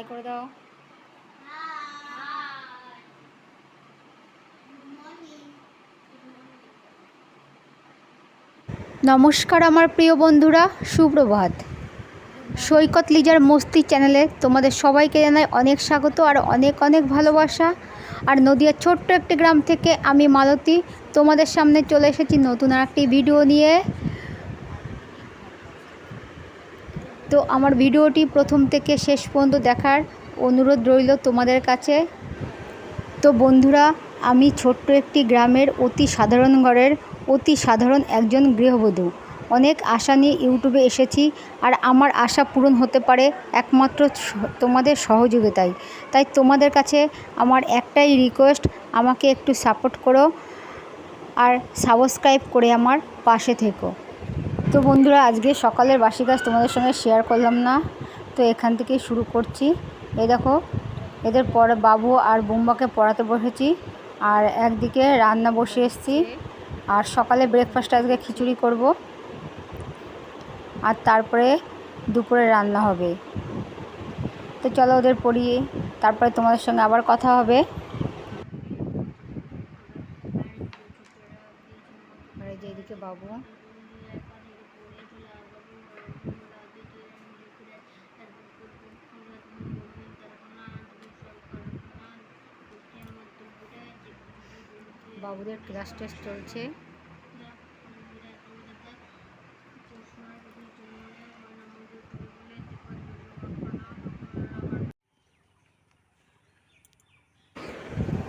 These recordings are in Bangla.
হাই করে দাও। নমস্কার আমার প্রিয় বন্ধুরা, সুপ্রভাত। সৈকত লিজার মস্তি চ্যানেলে তোমাদের সবাইকে জানাই অনেক স্বাগত আর অনেক অনেক ভালোবাসা। আর নদিয়ার ছোট্ট একটি গ্রাম থেকে আমি মালতী, তোমাদের সামনে চলে এসেছি নতুন আর একটি ভিডিও নিয়ে। তো আমার ভিডিওটি প্রথম থেকে শেষ পর্যন্ত দেখার অনুরোধ রইল তোমাদের কাছে। তো বন্ধুরা, আমি ছোট্ট একটি গ্রামের অতি সাধারণ ঘরের অতি সাধারণ একজন গৃহবধূ। অনেক আশা নিয়ে ইউটিউবে এসেছি আর আমার আশা পূরণ হতে পারে একমাত্র তোমাদের সহযোগিতায়। তাই তোমাদের কাছে আমার একটাই রিকোয়েস্ট আমাকে একটু সাপোর্ট করো আর সাবস্ক্রাইব করে আমার পাশে থেকো। তো বন্ধুরা, আজকে সকালের বাসি কাজ তোমাদের সঙ্গে শেয়ার করলাম না। তো এখান থেকেই শুরু করছি। এই দেখো, এদের পরে বাবু আর বুম্বাকে পড়াতে বসেছি। আর একদিকে রান্না বসে এসেছি। আর সকালে ব্রেকফাস্ট আজকে খিচুড়ি করব। আর তারপরে দুপুরে রান্না হবে। তো চলো ওদের পড়িয়ে, তারপরে তোমাদের সঙ্গে আবার কথা হবে আর এই যে এদিকে বাবু বাবুদের ক্লাস টেস্ট চলছে।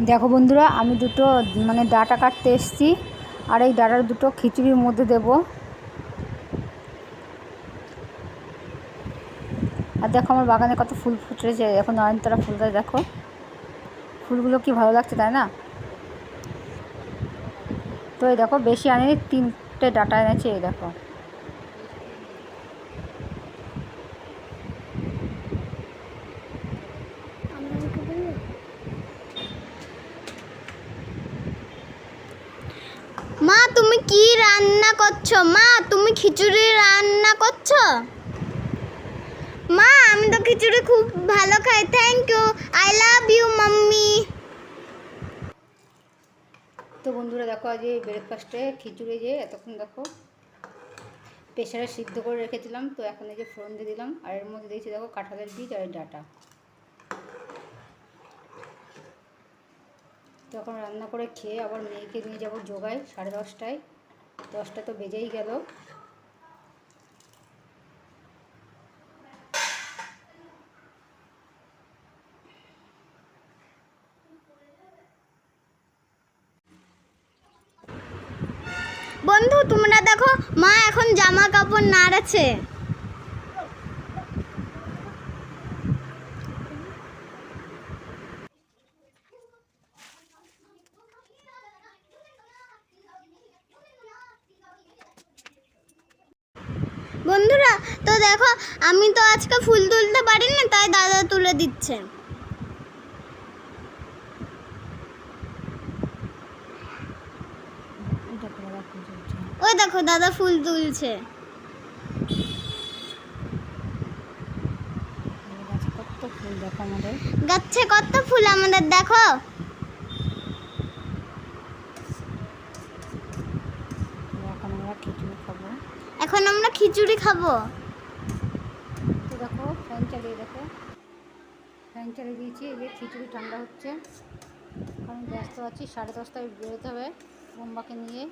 দেখো বন্ধুরা, আমি দুটো মানে ডাটা কাটতে এসেছি, আর এই ডাটার দুটো খিচুড়ির মধ্যে দেব। আর দেখো আমার বাগানে কত ফুল ফুটেছে, এখন নয়নতারা ফুলটা দেখো। ফুলগুলো কি ভালো লাগছে, তাই না? তো এই দেখো, বেশি আনেনি, তিনটে ডাটা এনেছে, এই দেখো। মা, তুমি কি রান্না করছ? মা, তুমি খিচুড়ি রান্না করছ? মা, আমি তো খিচুড়ি খুব ভালো খাই। Thank you I love you mummy তো বন্ধুরা দেখো আজ এই ব্রেকফাস্টে খিচুড়ি যে এতক্ষণ দেখো প্রেশারে সিদ্ধ করে রেখেছিলাম, তো এখন এই যে ফোড়ন দিয়ে দিলাম, আর এর মধ্যে দিয়েছি দেখো কাঁঠালের বীজ আর ডাটা। তো এখন রান্না করে খেয়ে আবার মেয়েকে নিয়ে যাব যোগায় সাড়ে দশটায়। দশটা তো বেজেই গেল বন্ধু তোমরা দেখো, মা এখন জামা কাপড় নাড়াচ্ছে। বন্ধুরা, তো দেখো, আমি তো আজকে ফুল তুলতে পারিনি, তাই দাদা তুলে দিচ্ছে এই দেখো দাদা ফুল চলছে ওই দেখো দাদা ফুল তুলছে। গাছে কত ফুল আমাদের, দেখো। এখন আমরা খিচুড়ি খাব। এখন আমরা খিচুড়ি খাব দেখো, ফ্যান চালিয়ে দেখো। ফ্যান চালিয়ে দিয়েছি, এই যে খিচুড়ি ঠান্ডা হচ্ছে। কারণ ব্যস্ত আছি, সাড়ে দশটায় বেরোতে হবে বোম্বাকে নিয়ে।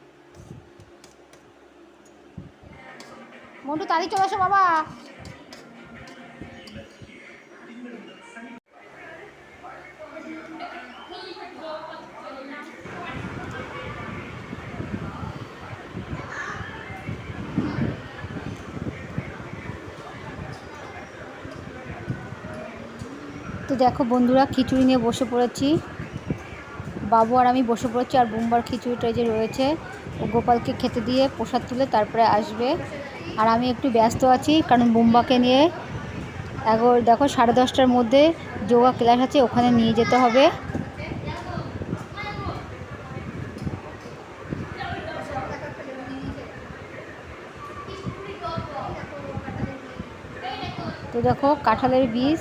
মন্টু তাড়ি চলে আসো বাবা। তো দেখো বন্ধুরা, খিচুড়ি নিয়ে বসে পড়েছি। বাবু আর আমি বসে পড়েছি, আর বোম্বার খিচুড়িটা যে রয়েছে, ও গোপালকে খেতে দিয়ে প্রসাদ তুলে তারপরে আসবে। আর আমি একটু ব্যস্ত আছি, কারণ বোম্বাকে নিয়ে এগারো দেখো সাড়ে দশটার মধ্যে যোগা ক্লাস আছে, ওখানে নিয়ে যেতে হবে। তো দেখো কাঁঠালের বীজ,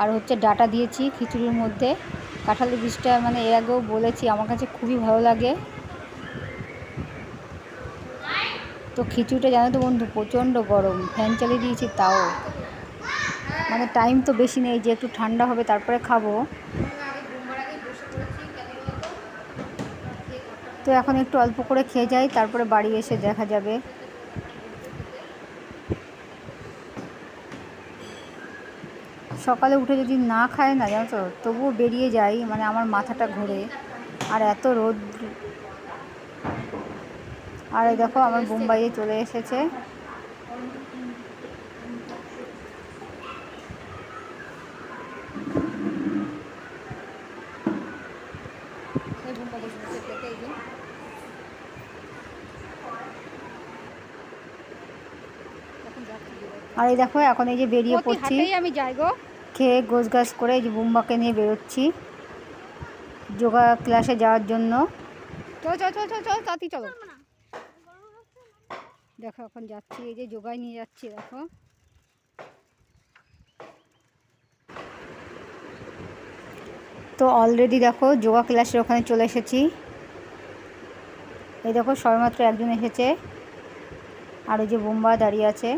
আর হচ্ছে ডাটা দিয়েছি খিচুড়ির মধ্যে। কাঁঠালের বীজটা মানে এর আগেও বলেছি, আমার কাছে খুবই ভালো লাগে। তো খিচুড়িটা জানো তো বন্ধু, প্রচণ্ড গরম। ফ্যান চালিয়ে দিয়েছি তাও। মানে টাইম তো বেশি নেই, যে একটু ঠান্ডা হবে তারপরে খাব। তো এখন একটু অল্প করে খেয়ে যাই, তারপরে বাড়ি এসে দেখা যাবে। সকালে উঠে যদি না খায় না, জানো তো, তবুও বেরিয়ে যাই মানে আমার মাথাটা ঘোরে। আর এত রোদ আর এই দেখো আমার বোম্বাইয়ে চলে এসেছে। আর এই দেখো এখন এই যে বেরিয়ে পড়ছি। আমি যাই গো? খেয়ে গোছ গাছ করে এই যে বুম্বাকে নিয়ে বেরোচ্ছি। যোগা ক্লাসে যাওয়ার জন্য। চল চল চল চল চল তাড়াতাড়ি চলো। দেখো, এখন যাচ্ছি, এই যে যোগায় নিয়ে যাচ্ছি, দেখো। তো অলরেডি দেখো যোগা ক্লাসের ওখানে চলে এসেছি। এই দেখো, সবেমাত্র একজন এসেছে। আর ওই যে বোম্বা দাঁড়িয়ে আছে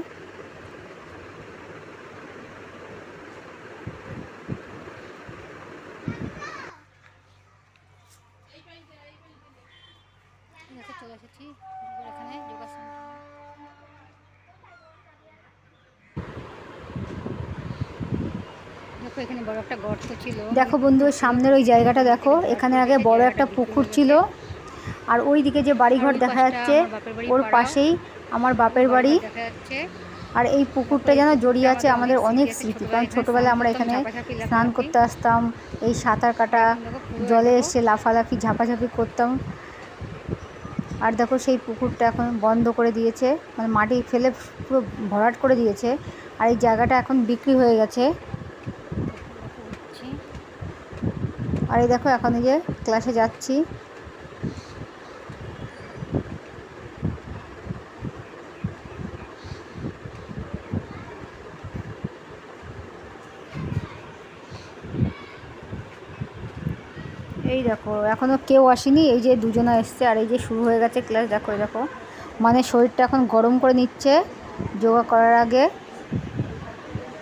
চলে এসেছি এখানে যোগাসন দেখো এখানে বড় একটা গর্ত ছিল। দেখো বন্ধু সামনের ওই জায়গাটা দেখো এখানে আগে বড় একটা পুকুর ছিল। আর ওই দিকে যে বাড়িঘর দেখা যাচ্ছে ওর পাশেই আমার বাপের বাড়ি। আর এই পুকুরটা যেন জড়িয়ে আছে আমাদের অনেক স্মৃতি কারণ ছোটোবেলায় আমরা এখানে স্নান করতে আসতাম এই সাঁতার কাটা জলে এসে লাফালাফি ঝাপাঝাপি করতাম। আর দেখো সেই পুকুরটা এখন বন্ধ করে দিয়েছে মানে মাটি ফেলে পুরো ভরাট করে দিয়েছে। আর এই জায়গাটা এখন বিক্রি হয়ে গেছে। আর এই দেখো, এখন যে ক্লাসে যাচ্ছি। এই দেখো এখনও কেউ আসেনি, এই যে দুজনা এসছে, আর এই যে শুরু হয়ে গেছে ক্লাস দেখো, এই দেখো। মানে শরীরটা এখন গরম করে নিচ্ছে, যোগা করার আগে।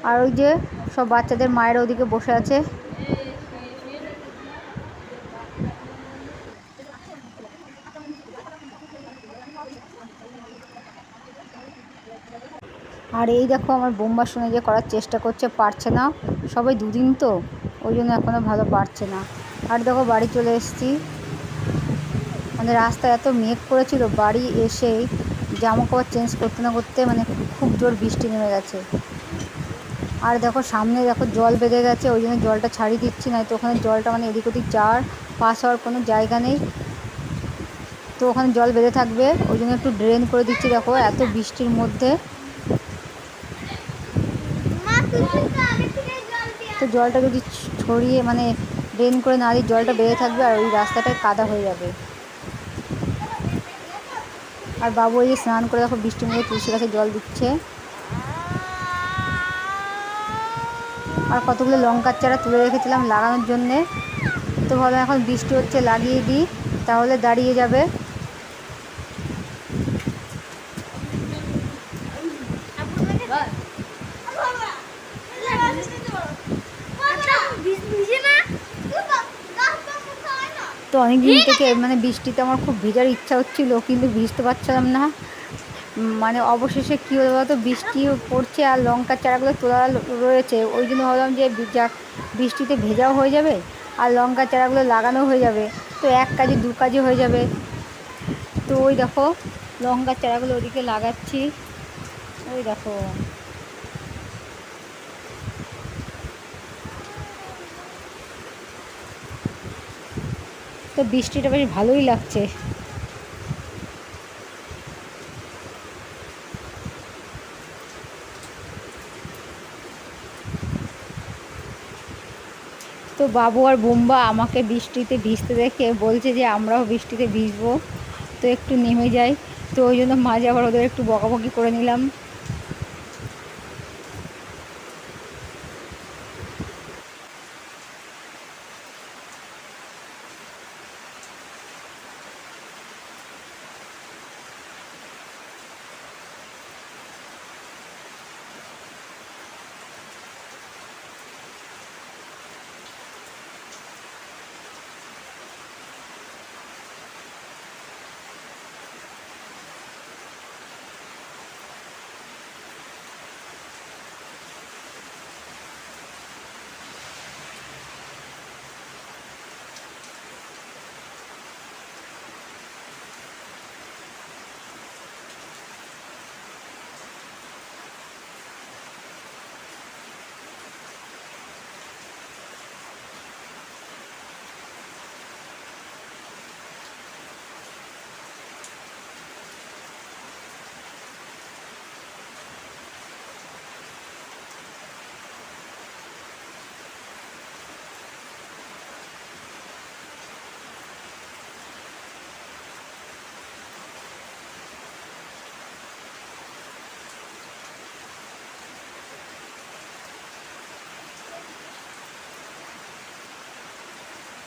আর ওই যে সব বাচ্চাদের মায়ের ওদিকে বসে আছে আর এই দেখো আমার বোম্বার শুনে যে করার চেষ্টা করছে, পারছে না। সবাই দুদিন তো, ওই জন্য এখনও ভালো পারছে না। আর দেখো বাড়ি চলে এসেছি। মানে রাস্তায় এত মেঘ করেছিল, বাড়ি এসেই জামা কাপড় চেঞ্জ করতে না করতে মানে খুব জোর বৃষ্টি নেমে গেছে। আর দেখো সামনে দেখো জল বেঁধে গেছে, ওই জন্য জলটা ছাড়িয়ে দিচ্ছি না তো ওখানে জলটা মানে এদিক ওদিক যাওয়ার, পাস হওয়ার কোনো জায়গা নেই। তো ওখানে জল বেঁধে থাকবে, ওই জন্য একটু ড্রেন করে দিচ্ছি দেখো, এত বৃষ্টির মধ্যে মা তুই কিন্তু আগে থেকে জল দিয়ে তো জলটা যদি ছড়িয়ে মানে ড্রেন করে না দিই, জলটা বেড়ে থাকবে আর ওই রাস্তাটায় কাদা হয়ে যাবে। আর বাবু ওই যে স্নান করে দেখো বৃষ্টির মধ্যে তুলসী গাছে জল দিচ্ছে। আর কতগুলো লঙ্কার চারা তুলে রেখেছিলাম লাগানোর জন্যে। তো ভাবলাম এখন বৃষ্টি হচ্ছে লাগিয়ে দিই, তাহলে দাঁড়িয়ে যাবে। তো অনেক দিন থেকে মানে বৃষ্টিতে আমার খুব ভেজার ইচ্ছা হচ্ছিল কিন্তু ভিজতে পারছিলাম না। মানে অবশেষে কী হলো বলতো বৃষ্টি পড়ছে আর লঙ্কার চারাগুলো তোলা রয়েছে। ওই জন্য ভাবলাম যে যাক বৃষ্টিতে ভেজাও হয়ে যাবে আর লঙ্কার চারাগুলো লাগানো হয়ে যাবে। তো এক কাজে দু কাজে হয়ে যাবে। তো ওই দেখো লঙ্কার চারাগুলো ওদিকে লাগাচ্ছি। ওই দেখো। তো বৃষ্টিটা বেশ ভালোই লাগছে। তো বাবু আর বোম্বা আমাকে বৃষ্টিতে ভিজতে দেখে বলছে যে আমরাও বৃষ্টিতে ভিজবো। তো একটু নেমে যাই। তো ওই জন্য মাঝে আবার ওদের একটু বকাবকি করে নিলাম ছিল দেখুন না, আমার রান্না খাবার।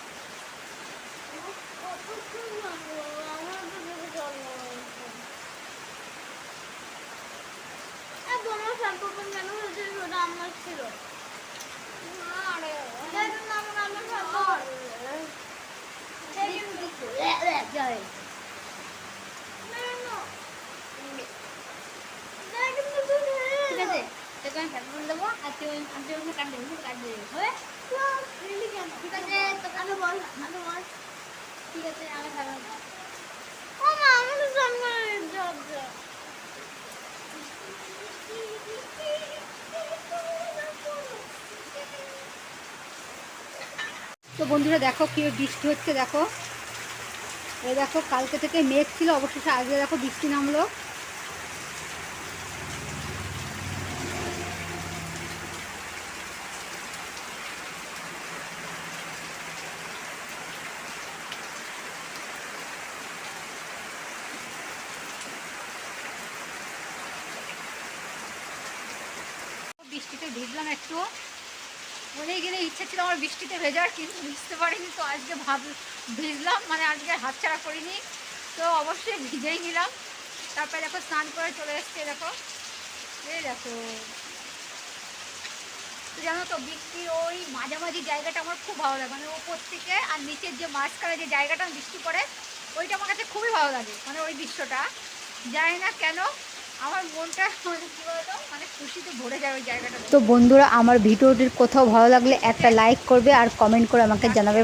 দেখুন কিছু। না, না। দেখুন তো দুধ হয়ে ঠিক গেল। আছে তোকে আমি ফ্যান দেবো আর তুই ওই- আমি তোকে কাট দেবো তুই কাট দেবো হবে বাহ, really কেন? ঠিক আছে তোকে আমি বল আমি বল ঠিক আছে আমি খাব ও মা, আমাদের সামনে জব জব। তো বন্ধুরা দেখো কী বৃষ্টি হচ্ছে, দেখো। এ দেখো, কালকে থেকে মেঘ ছিল, অবশেষে আজকে দেখো বৃষ্টি নামলো। বৃষ্টিতে ভিজলাম একটু। বলেই গেলে ইচ্ছে ছিল আমার বৃষ্টিতে ভেজার কিন্তু ভিজতে পারিনি, তো আজকে ভাব, ভিজলাম মানে আজকে হাতছাড়া করিনি। তো অবশ্যই ভিজেই নিলাম। তারপরে দেখো, স্নান করে চলে এসছে, দেখো। এই দেখো। তো জানো তো, বৃষ্টি ওই মাঝামাঝি জায়গাটা আমার খুব ভালো লাগে। মানে ওপর থেকে আর নিচের যে মাঝখানে যে জায়গাটা বৃষ্টি পড়ে, ওইটা আমার কাছে খুবই ভালো লাগে মানে ওই দৃশ্যটা। জানি না কেন মানে মানে তো বন্ধুরা, আমার ভিডিওটির কোথাও ভালো লাগলে একটা লাইক করবে আর কমেন্ট করে আমাকে জানাবে।